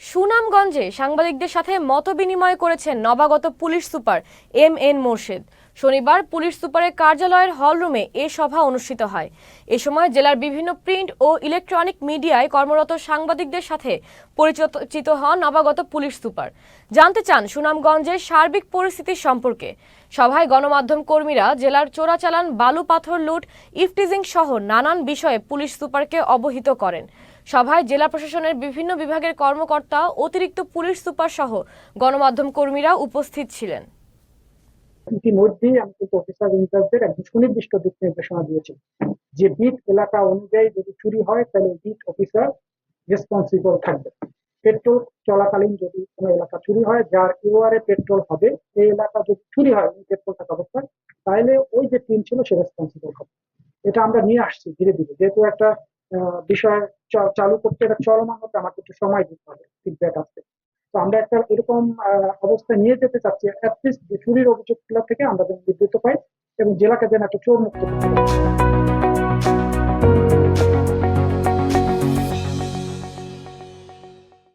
সুনামগঞ্জে সাংবাদিকদের সাথে মতবিনিময় করেছেন নবাগত police super M N Morshed. শনিবার পুলিশ সুপারের কার্যালয়ের হলরুমে এ সভা অনুষ্ঠিত হয়। এ সময় জেলার বিভিন্ন প্রিন্ট ও ইলেকট্রনিক মিডিয়ায় কর্মরত সাংবাদিকদের সাথে পরিচিত হন নবাগত পুলিশ সুপার। জানতে চান সুনামগঞ্জের সার্বিক পরিস্থিতি সম্পর্কে। সভায় গণমাধ্যম কর্মীরা জেলার চোরাচালান বালু পাথর লুট, ইফটিজিং সহ নানান বিষয়ে পুলিশ সুপারকে অবহিত করেন। সভায় জেলা প্রশাসনের বিভিন্ন বিভাগের কর্মকর্তা, অতিরিক্ত পুলিশ সুপার সহ গণমাধ্যম কর্মীরা উপস্থিত ছিলেন। ইতিমধ্যেই আমি কিন্তু অফিসার ইনচার্জদের একদম সুনির্দিষ্ট দিক নির্দেশনা দিয়েছি যে বিট এলাকা অনুযায়ী যদি চুরি হয়, তাহলে বিট অফিসার রেসপন্সিবল থাকবে। পেট্রোল চলাকালীন যদি কোনো এলাকা চুরি হয়, যার ইউআরএ পেট্রোল হবে, এই এলাকা যদি চুরি হয় পেট্রোল থাকা অবস্থায়, তাহলে ওই যে টিম ছিল, সে রেসপন্সিবল হবে। এটা আমরা নিয়ে আসছি ধীরে ধীরে। যেহেতু একটা বিষয় চালু করতে এটা চলমান হতে আমাকে একটু সময় দিতে হবে ফিডব্যাক আসতে। তো আমরা একটা এরকম অবস্থা নিয়ে যেতে চাচ্ছি অ্যাটলিস্ট চুরির অভিযোগগুলো থেকে আমরা যেন বিবৃত পাই এবং জেলাকে যেন একটা চোর মুক্ত করতে পারি।